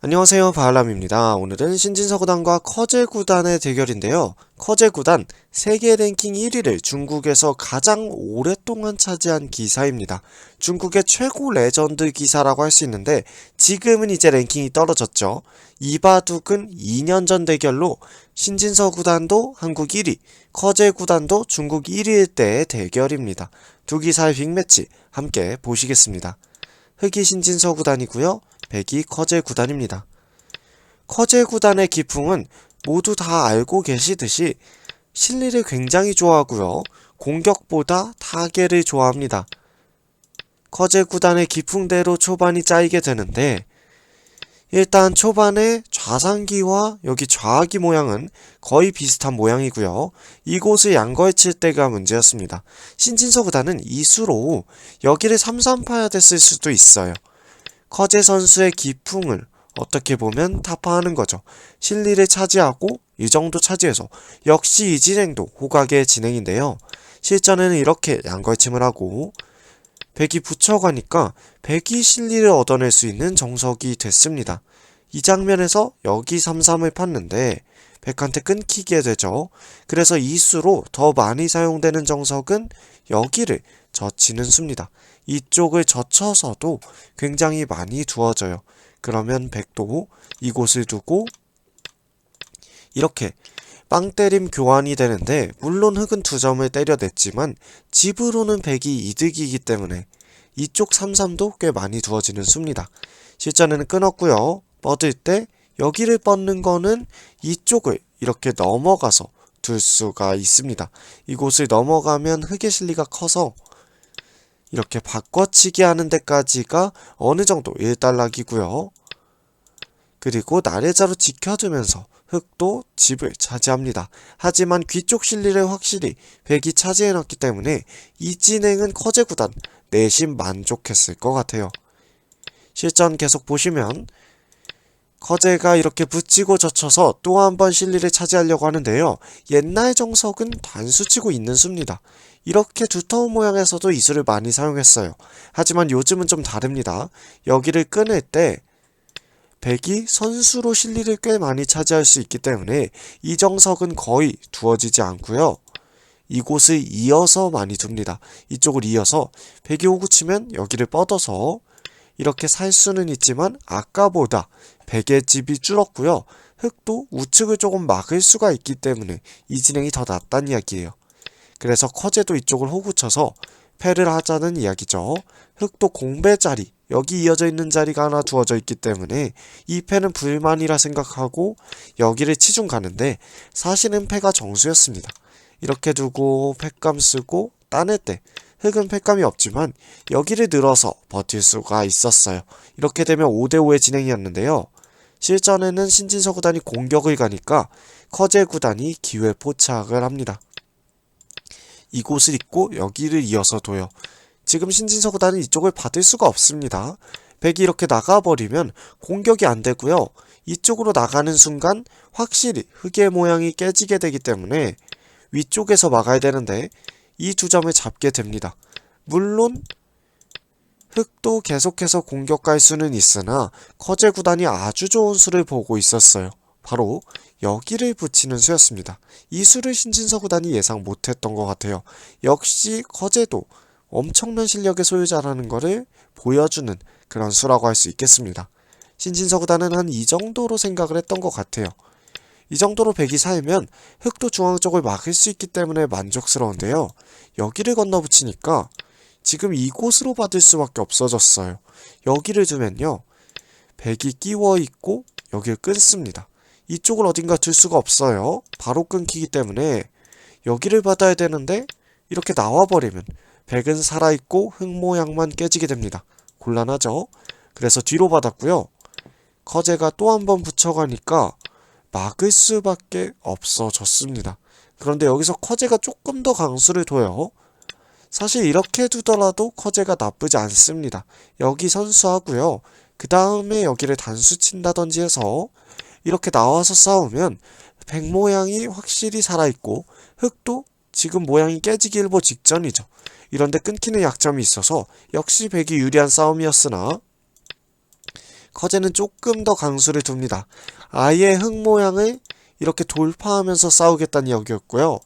안녕하세요 바알람입니다. 오늘은 신진서 구단과 커제 구단의 대결인데요. 커제 구단 세계 랭킹 1위를 중국에서 가장 오랫동안 차지한 기사입니다. 중국의 최고 레전드 기사라고 할 수 있는데 지금은 이제 랭킹이 떨어졌죠. 이바둑은 2년 전 대결로 신진서 구단도 한국 1위, 커제 구단도 중국 1위일 때의 대결입니다. 두 기사의 빅매치 함께 보시겠습니다. 흑이 신진서 구단이고요. 백이 커제 구단입니다. 커제 구단의 기풍은 모두 다 알고 계시듯이 실리를 굉장히 좋아하고요. 공격보다 타겟을 좋아합니다. 커제 구단의 기풍대로 초반이 짜이게 되는데 일단 초반에 좌상기와 여기 좌하기 모양은 거의 비슷한 모양이고요. 이곳을 양거에 칠 때가 문제였습니다. 신진서 구단은 이수로 여기를 3-3파야 됐을 수도 있어요. 커제 선수의 기풍을 어떻게 보면 타파하는 거죠. 실리를 차지하고 이 정도 차지해서 역시 이 진행도 호각의 진행인데요. 실전에는 이렇게 양걸침을 하고 백이 붙여가니까 백이 실리를 얻어낼 수 있는 정석이 됐습니다. 이 장면에서 여기 3-3을 팠는데 백한테 끊기게 되죠. 그래서 이수로 더 많이 사용되는 정석은 여기를 젖히는 수입니다. 이쪽을 젖혀서도 굉장히 많이 두어져요. 그러면 백도 이곳을 두고 이렇게 빵때림 교환이 되는데 물론 흑은 두 점을 때려냈지만 집으로는 백이 이득이기 때문에 이쪽 3-3도 꽤 많이 두어지는 수입니다. 실전에는 끊었고요. 뻗을 때 여기를 뻗는 거는 이쪽을 이렇게 넘어가서 둘 수가 있습니다. 이곳을 넘어가면 흑의 실리가 커서 이렇게 바꿔치기 하는 데까지가 어느 정도 일단락이고요. 그리고 나래자로 지켜주면서 흑도 집을 차지합니다. 하지만 귀쪽 실리를 확실히 백이 차지해놨기 때문에 이 진행은 커제 구단 내심 만족했을 것 같아요. 실전 계속 보시면 커제가 이렇게 붙이고 젖혀서 또 한 번 실리를 차지하려고 하는데요. 옛날 정석은 단수치고 있는 수입니다. 이렇게 두터운 모양에서도 이 수를 많이 사용했어요. 하지만 요즘은 좀 다릅니다. 여기를 끊을 때 백이 선수로 실리를 꽤 많이 차지할 수 있기 때문에 이 정석은 거의 두어지지 않고요. 이곳을 이어서 많이 둡니다. 이쪽을 이어서 백이 호구 치면 여기를 뻗어서 이렇게 살 수는 있지만 아까보다 백의 집이 줄었고요. 흑도 우측을 조금 막을 수가 있기 때문에 이 진행이 더 낫다는 이야기예요. 그래서 커제도 이쪽을 호구 쳐서 패를 하자는 이야기죠. 흑도 공배 자리, 여기 이어져 있는 자리가 하나 두어져 있기 때문에 이 패는 불만이라 생각하고 여기를 치중 가는데 사실은 패가 정수였습니다. 이렇게 두고 패감 쓰고 따낼 때 흑은 패감이 없지만 여기를 늘어서 버틸 수가 있었어요. 이렇게 되면 5대5의 진행이었는데요. 실전에는 신진서 구단이 공격을 가니까 커제 구단이 기회 포착을 합니다. 이곳을 잇고 여기를 이어서 둬요. 지금 신진서 구단은 이쪽을 받을 수가 없습니다. 백이 이렇게 나가버리면 공격이 안 되고요. 이쪽으로 나가는 순간 확실히 흑의 모양이 깨지게 되기 때문에 위쪽에서 막아야 되는데 이 두 점을 잡게 됩니다. 물론 흑도 계속해서 공격할 수는 있으나 커제 구단이 아주 좋은 수를 보고 있었어요. 바로 여기를 붙이는 수였습니다. 이 수를 신진서 구단이 예상 못했던 것 같아요. 역시 커제도 엄청난 실력의 소유자라는 것을 보여주는 그런 수라고 할 수 있겠습니다. 신진서 구단은 한 이 정도로 생각을 했던 것 같아요. 이 정도로 백이 살면 흑도 중앙 쪽을 막을 수 있기 때문에 만족스러운데요. 여기를 건너 붙이니까 지금 이곳으로 받을 수밖에 없어졌어요. 여기를 두면요. 백이 끼워 있고 여기를 끊습니다. 이쪽을 어딘가 둘 수가 없어요. 바로 끊기기 때문에 여기를 받아야 되는데 이렇게 나와버리면 백은 살아있고 흙 모양만 깨지게 됩니다. 곤란하죠? 그래서 뒤로 받았고요. 커제가 또 한 번 붙여가니까 막을 수밖에 없어졌습니다. 그런데 여기서 커제가 조금 더 강수를 둬요. 사실 이렇게 두더라도 커제가 나쁘지 않습니다. 여기 선수하고요. 그 다음에 여기를 단수 친다든지 해서 이렇게 나와서 싸우면 백 모양이 확실히 살아있고 흙도 지금 모양이 깨지기 일보 직전이죠. 이런데 끊기는 약점이 있어서 역시 백이 유리한 싸움이었으나 커제는 조금 더 강수를 둡니다. 아예 흙 모양을 이렇게 돌파하면서 싸우겠다는 이야기였고요.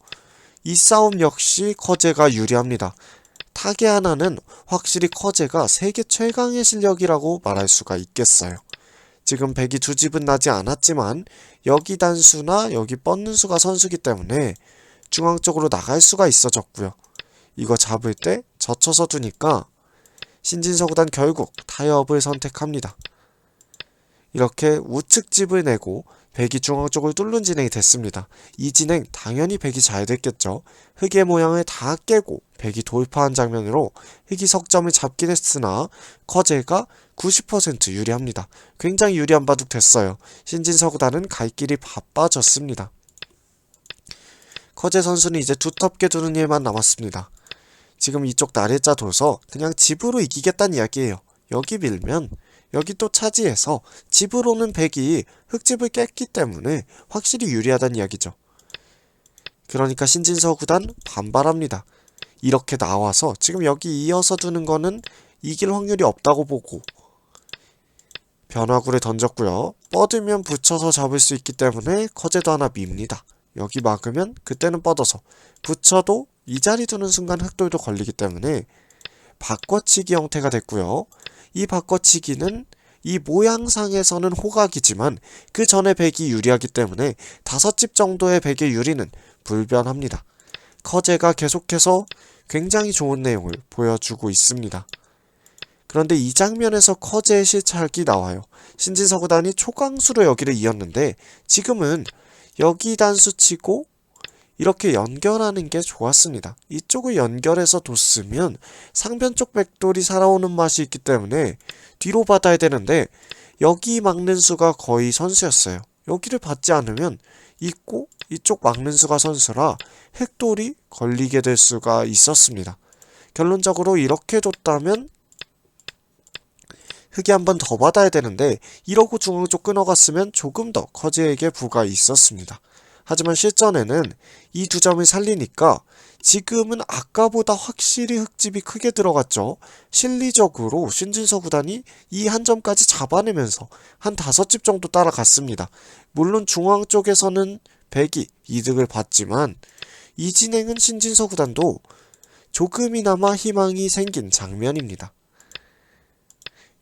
이 싸움 역시 커제가 유리합니다. 타겟 하나는 확실히 커제가 세계 최강의 실력이라고 말할 수가 있겠어요. 지금 백이 두 집은 나지 않았지만 여기 단수나 여기 뻗는 수가 선수기 때문에 중앙 쪽으로 나갈 수가 있어졌고요. 이거 잡을 때 젖혀서 두니까 신진서구단 결국 타협을 선택합니다. 이렇게 우측 집을 내고 백이 중앙 쪽을 뚫는 진행이 됐습니다. 이 진행 당연히 백이 잘 됐겠죠. 흑의 모양을 다 깨고 백이 돌파한 장면으로 흑이 석점을 잡긴 했으나 커제가 90% 유리합니다. 굉장히 유리한 바둑 됐어요. 신진서구단은 갈 길이 바빠졌습니다. 커제 선수는 이제 두텁게 두는 일만 남았습니다. 지금 이쪽 나래자 둬서 그냥 집으로 이기겠다는 이야기예요. 여기 밀면 여기 또 차지해서 집으로는 백이 흙집을 깼기 때문에 확실히 유리하다는 이야기죠. 그러니까 신진서 구단 반발합니다. 이렇게 나와서 지금 여기 이어서 두는 거는 이길 확률이 없다고 보고 변화구를 던졌고요. 뻗으면 붙여서 잡을 수 있기 때문에 커제도 하나 밉니다. 여기 막으면 그때는 뻗어서 붙여도 이 자리 두는 순간 흑돌도 걸리기 때문에 바꿔치기 형태가 됐고요. 이 바꿔치기는 이 모양상에서는 호각이지만 그 전에 백이 유리하기 때문에 다섯 집 정도의 백의 유리는 불변합니다. 커제가 계속해서 굉장히 좋은 내용을 보여주고 있습니다. 그런데 이 장면에서 커제의 실착이 나와요. 신진서 구단이 초강수로 여기를 이었는데 지금은 여기 단수 치고 이렇게 연결하는 게 좋았습니다. 이쪽을 연결해서 뒀으면 상변 쪽 백돌이 살아오는 맛이 있기 때문에 뒤로 받아야 되는데 여기 막는 수가 거의 선수였어요. 여기를 받지 않으면 있고 이쪽 막는 수가 선수라 핵돌이 걸리게 될 수가 있었습니다. 결론적으로 이렇게 뒀다면 흙이 한 번 더 받아야 되는데 이러고 중앙 쪽 끊어갔으면 조금 더 커즈에게 부가 있었습니다. 하지만 실전에는 이 두 점을 살리니까 지금은 아까보다 확실히 흙집이 크게 들어갔죠. 실리적으로 신진서 구단이 이 한 점까지 잡아내면서 한 다섯 집 정도 따라갔습니다. 물론 중앙 쪽에서는 백이 이득을 봤지만 이 진행은 신진서 구단도 조금이나마 희망이 생긴 장면입니다.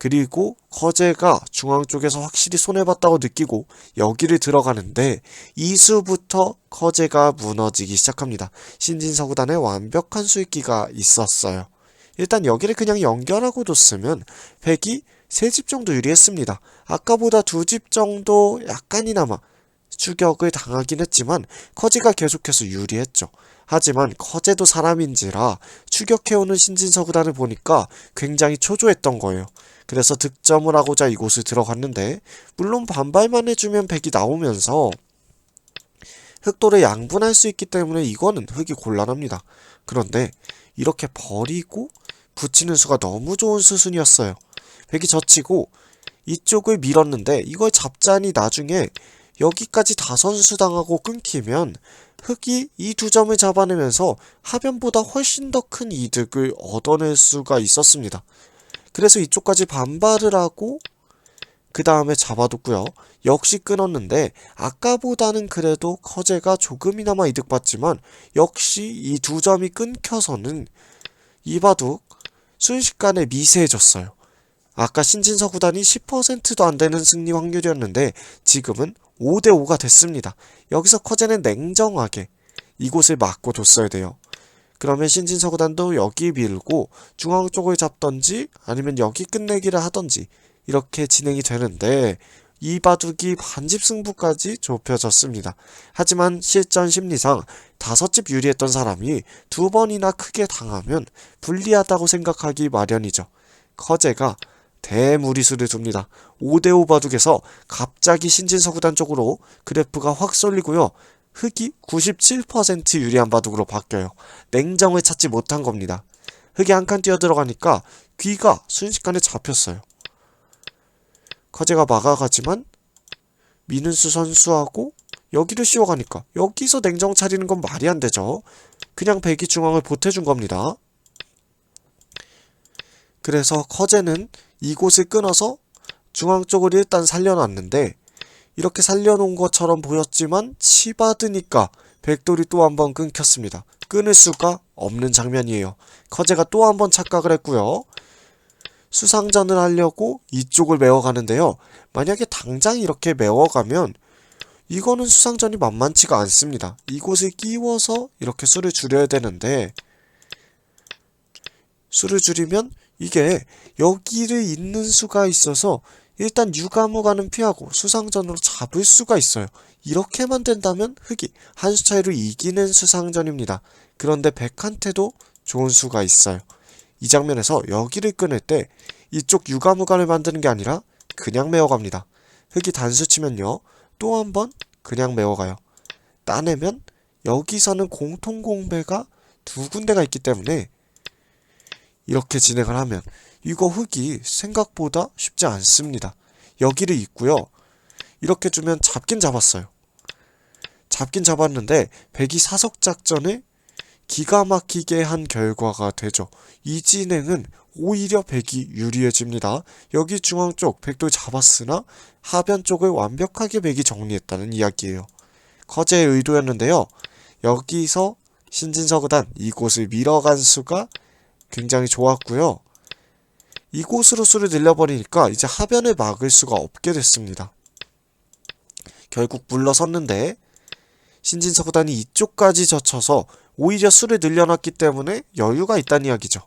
그리고 커제가 중앙 쪽에서 확실히 손해봤다고 느끼고 여기를 들어가는데 이수부터 커제가 무너지기 시작합니다. 신진서 구단에 완벽한 수익기가 있었어요. 일단 여기를 그냥 연결하고 뒀으면 백이 세 집 정도 유리했습니다. 아까보다 두 집 정도 약간이나마 추격을 당하긴 했지만 커지가 계속해서 유리했죠. 하지만 커제도 사람인지라 추격해오는 신진서구단을 보니까 굉장히 초조했던 거예요. 그래서 득점을 하고자 이곳을 들어갔는데 물론 반발만 해주면 백이 나오면서 흑돌을 양분할 수 있기 때문에 이거는 흑이 곤란합니다. 그런데 이렇게 버리고 붙이는 수가 너무 좋은 수순이었어요. 백이 젖히고 이쪽을 밀었는데 이걸 잡자니 나중에 여기까지 다선수당하고 끊기면 흑이 이 두 점을 잡아내면서 하변보다 훨씬 더 큰 이득을 얻어낼 수가 있었습니다. 그래서 이쪽까지 반발을 하고 그 다음에 잡아뒀고요. 역시 끊었는데 아까보다는 그래도 커제가 조금이나마 이득 봤지만 역시 이 두 점이 끊겨서는 이 바둑 순식간에 미세해졌어요. 아까 신진서 구단이 10%도 안 되는 승리 확률이었는데 지금은 5대5가 됐습니다. 여기서 커제는 냉정하게 이곳을 막고 뒀어야 돼요. 그러면 신진서 구단도 여기 밀고 중앙 쪽을 잡던지 아니면 여기 끝내기를 하던지 이렇게 진행이 되는데 이 바둑이 반집 승부까지 좁혀졌습니다. 하지만 실전 심리상 다섯 집 유리했던 사람이 두 번이나 크게 당하면 불리하다고 생각하기 마련이죠. 커제가 대무리수를 둡니다. 5대5 바둑에서 갑자기 신진서 구단 쪽으로 그래프가 확 쏠리고요. 흑이 97% 유리한 바둑으로 바뀌어요. 냉정을 찾지 못한 겁니다. 흑이 한 칸 뛰어 들어가니까 귀가 순식간에 잡혔어요. 커제가 막아가지만 미는수 선수하고 여기를 씌워가니까 여기서 냉정 차리는 건 말이 안 되죠. 그냥 배기 중앙을 보태준 겁니다. 그래서 커제는 이곳을 끊어서 중앙 쪽을 일단 살려놨는데 이렇게 살려놓은 것처럼 보였지만 치받으니까 백돌이 또 한 번 끊겼습니다. 끊을 수가 없는 장면이에요. 커제가 또 한 번 착각을 했고요. 수상전을 하려고 이쪽을 메워가는데요. 만약에 당장 이렇게 메워가면 이거는 수상전이 만만치가 않습니다. 이곳을 끼워서 이렇게 수를 줄여야 되는데 수를 줄이면 이게 여기를 잇는 수가 있어서 일단 유가무가는 피하고 수상전으로 잡을 수가 있어요. 이렇게만 된다면 흑이 한 수 차이로 이기는 수상전입니다. 그런데 백한테도 좋은 수가 있어요. 이 장면에서 여기를 끊을 때 이쪽 유가무가를 만드는 게 아니라 그냥 메워갑니다. 흑이 단수 치면요. 또 한 번 그냥 메워가요. 따내면 여기서는 공통 공배가 두 군데가 있기 때문에 이렇게 진행을 하면 이거 흑이 생각보다 쉽지 않습니다. 여기를 있고요. 이렇게 주면 잡긴 잡았어요. 잡긴 잡았는데 백이 사석 작전을 기가 막히게 한 결과가 되죠. 이 진행은 오히려 백이 유리해집니다. 여기 중앙 쪽 백돌 잡았으나 하변 쪽을 완벽하게 백이 정리했다는 이야기예요. 커제의 의도였는데요. 여기서 신진서구단 이곳을 밀어간 수가 굉장히 좋았고요. 이곳으로 수를 늘려버리니까 이제 하변을 막을 수가 없게 됐습니다. 결국 물러섰는데 신진서 구단이 이쪽까지 젖혀서 오히려 수를 늘려놨기 때문에 여유가 있다는 이야기죠.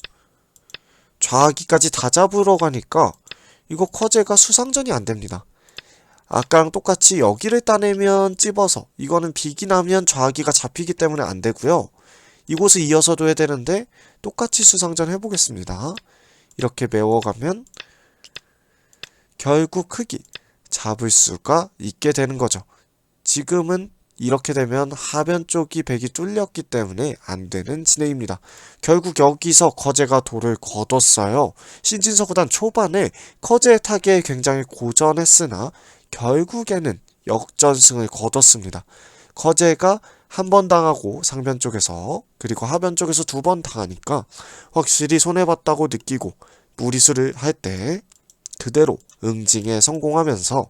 좌기까지 다 잡으러 가니까 이거 커제가 수상전이 안 됩니다. 아까랑 똑같이 여기를 따내면 찝어서 이거는 비기 나면 좌기가 잡히기 때문에 안 되고요. 이곳을 이어서 둬야 되는데 똑같이 수상전 해보겠습니다. 이렇게 메워가면 결국 크기 잡을 수가 있게 되는 거죠. 지금은 이렇게 되면 하변 쪽이 백이 뚫렸기 때문에 안 되는 진행입니다. 결국 여기서 커제가 돌을 거뒀어요. 신진서 구단 초반에 커제의 타겟에 굉장히 고전했으나 결국에는 역전승을 거뒀습니다. 커제가 한 번 당하고 상변 쪽에서 그리고 하변 쪽에서 두 번 당하니까 확실히 손해봤다고 느끼고 무리수를 할 때 그대로 응징에 성공하면서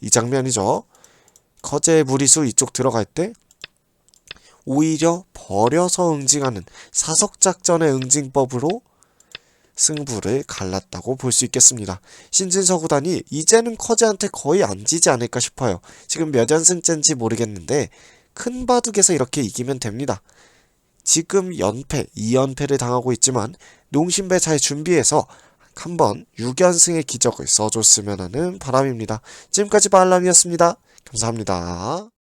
이 장면이죠. 커제의 무리수 이쪽 들어갈 때 오히려 버려서 응징하는 사석작전의 응징법으로 승부를 갈랐다고 볼 수 있겠습니다. 신진서 구단이 이제는 커제한테 거의 안 지지 않을까 싶어요. 지금 몇 연승째인지 모르겠는데 큰 바둑에서 이렇게 이기면 됩니다. 지금 연패, 2연패를 당하고 있지만 농심배 잘 준비해서 한번 6연승의 기적을 써줬으면 하는 바람입니다. 지금까지 발람이었습니다. 감사합니다.